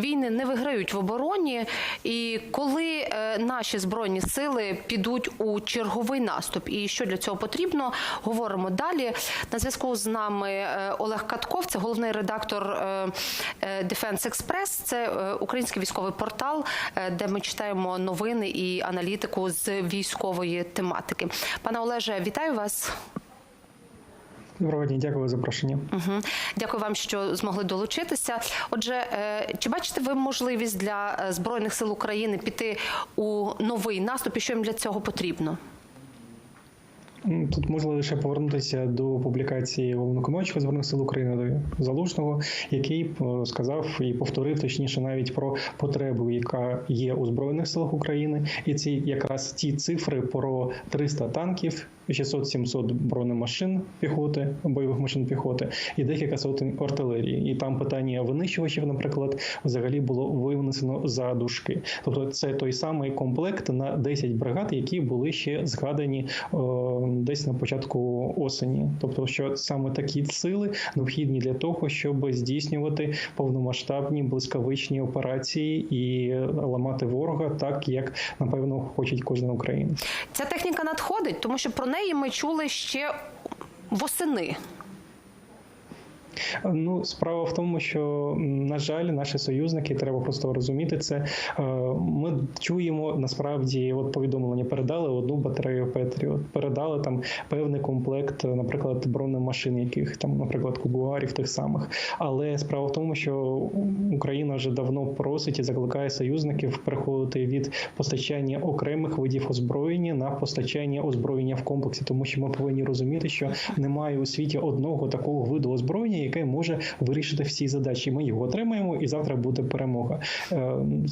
війни не виграють в обороні. І коли е, наші збройні сили підуть у черговий наступ, і що для цього потрібно, говоримо далі. На зв'язку з нами е, Олег Катков, це головний редактор е, Defense Express. Це український військовий портал, де ми читаємо новини і аналітику з військової тематики. Пане Олеже, вітаю вас. Доброго дня, дякую за запрошення. Угу. Дякую вам, що змогли долучитися. Отже, е, чи бачите ви можливість для е, збройних сил України піти у новий наступ? І що їм для цього потрібно? Тут можна лише повернутися до публікації головнокомандуючого збройних сил України до Залужного, який е, сказав і повторив точніше навіть про потребу, яка є у збройних силах України, і ці якраз ті цифри про 300 танків. 600-700 бронемашин піхоти, бойових машин піхоти і декілька сотень артилерії. І там питання винищувачів, наприклад, взагалі було винесено за дужки. Тобто, це той самий комплект на 10 бригад, які були ще згадані е, десь на початку осені. Тобто, що саме такі сили необхідні для того, щоб здійснювати повномасштабні блискавичні операції і ламати ворога, так як напевно хочуть кожна Україна. Ця техніка надходить, тому що про неї ми чули ще восени. Ну, справа в тому, що на жаль, наші союзники треба просто розуміти це. е, Ми чуємо насправді, от повідомлення передали одну батарею Петріот, передали там певний комплект, е, наприклад, бронемашин, яких там, наприклад, кугуарів тих самих. Але справа в тому, що Україна вже давно просить і закликає союзників переходити від постачання окремих видів озброєння на постачання озброєння в комплексі, тому що ми повинні розуміти, що немає у світі одного такого виду озброєння, яке може вирішити всі задачі. Ми його отримаємо, і завтра буде перемога. Е,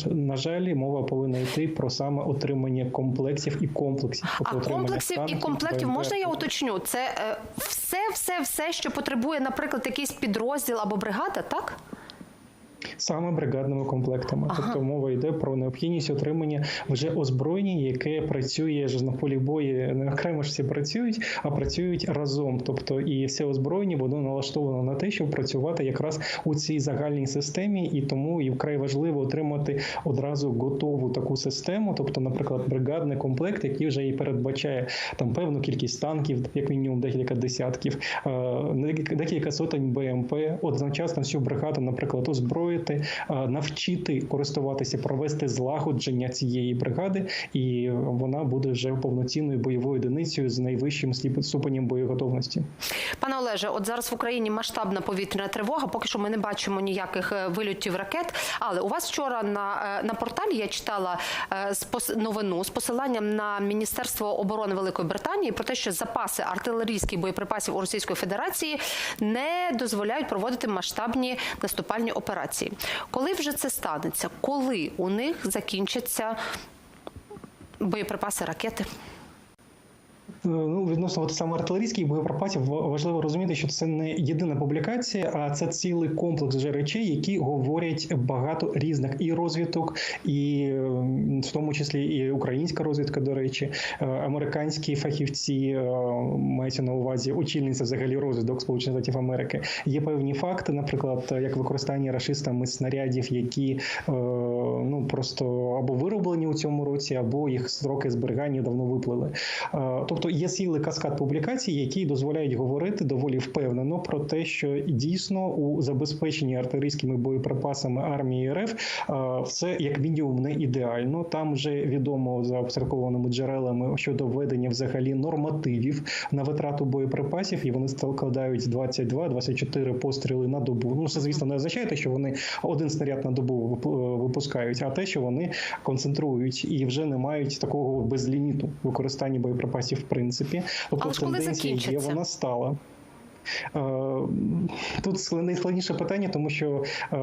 На жаль, мова повинна йти про саме отримання комплексів і комплексів. А тобто отримання комплексів і комплектів можна я уточню? Це е, все, все, все, що потребує, наприклад, якийсь підрозділ або бригада, так? Саме бригадними комплектами. Ага. Тобто мова йде про необхідність отримання вже озброєння, яке працює ж на полі бою. Не окремо ж всі працюють, а працюють разом. Тобто, і все озброєння воно налаштовано на те, щоб працювати якраз у цій загальній системі, і тому і вкрай важливо отримати одразу готову таку систему. Тобто, наприклад, бригадний комплект, який вже і передбачає там певну кількість танків, як мінімум декілька десятків, е, декілька сотень БМП, одночасно всю бригаду, наприклад, озброїти, е, навчити користуватися, провести злагодження цієї бригади, і вона буде вже повноцінною бойовою одиницею з найвищим ступенем боєготовності. Пане Олеже, от зараз в Україні масштабна повітряна тривога. Поки що ми не бачимо ніяких е, вильотів ракет. Але у вас вчора на, е, на порталі я читала е, новину з посиланням на Міністерство оборони Великої Британії про те, що запаси артилерійських боєприпасів у Російської Федерації не дозволяють проводити масштабні наступальні операції. Коли вже це станеться? Коли у них закінчаться боєприпаси ракети? Е, Ну, відносно от саме артилерійських боєприпасів важливо розуміти, що це не єдина публікація, а це цілий комплекс вже речей, які говорять багато різних і розвиток, і е, в тому числі і українська розвідка, до речі, е, американські фахівці е, мається на увазі очільниця взагалі розвідок Сполучених Штатів Америки. Є певні факти, наприклад, як використання рашистами снарядів, які ну просто або вироблені у цьому році, або їх строки зберігання давно виплили. Тобто є цілий каскад публікацій, які дозволяють говорити доволі впевнено про те, що дійсно у забезпеченні артилерійськими боєприпасами армії РФ все як мінімум не ідеально. Там вже відомо за обсервованими джерелами щодо введення взагалі нормативів на витрату боєприпасів, і вони складають 22-24 постріли на добу. Ну це звісно не означає, те, що вони один снаряд на добу е, випускають, а те, що вони концентрують і вже не мають такого безліміту використання боєприпасів в принципі. Тобто Але ж коли тенденція є, вона стала. Е, Тут найскладніше питання, тому що е,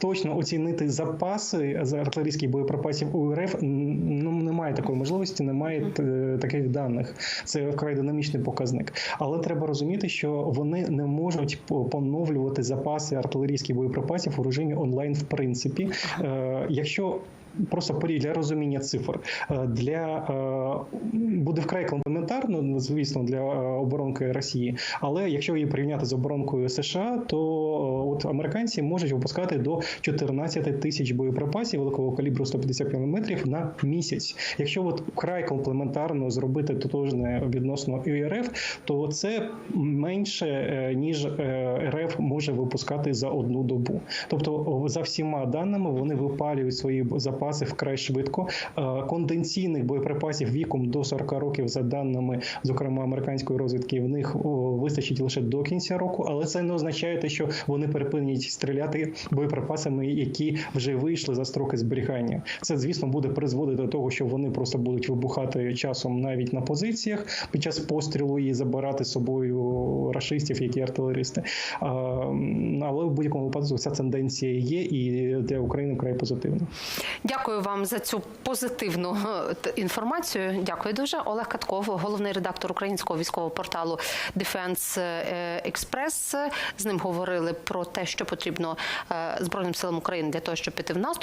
точно оцінити запаси з артилерійських боєприпасів у РФ ну, немає такої можливості, немає е, таких даних. Це вкрай динамічний показник. Але треба розуміти, що вони не можуть поновлювати запаси артилерійських боєприпасів у режимі онлайн, в принципі. Якщо просто порі- для розуміння цифр. Е, Для е, буде вкрай комплементарно, ну, звісно, для е, оборонки Росії. Але якщо її порівняти з оборонкою США, то от американці можуть випускати до 14 тисяч боєприпасів великого калібру 150 мм на місяць. Якщо от вкрай комплементарно зробити тотожне відносно РФ, то це менше ніж РФ може випускати за одну добу. Тобто, за всіма даними вони випалюють свої запаси вкрай швидко. Е, Конденційних боєприпасів віком до 40 років, за даними, зокрема американської розвідки, в них вистачить лише до кінця року, але це не означає те, що вони перепинять стріляти боєприпасами, які вже вийшли за строки зберігання. Це, звісно, буде призводити до того, що вони просто будуть вибухати часом навіть на позиціях під час пострілу і забирати з собою рашистів, які артилеристи. Але в будь-якому випадку ця тенденція є і для України вкрай позитивна. Дякую вам за цю позитивну е, інформацію. Дякую дуже. Олег Катков, головний редактор українського військового порталу Defense Express. З ним говорили про те, що потрібно е, збройним силам України для того, щоб піти в наступ.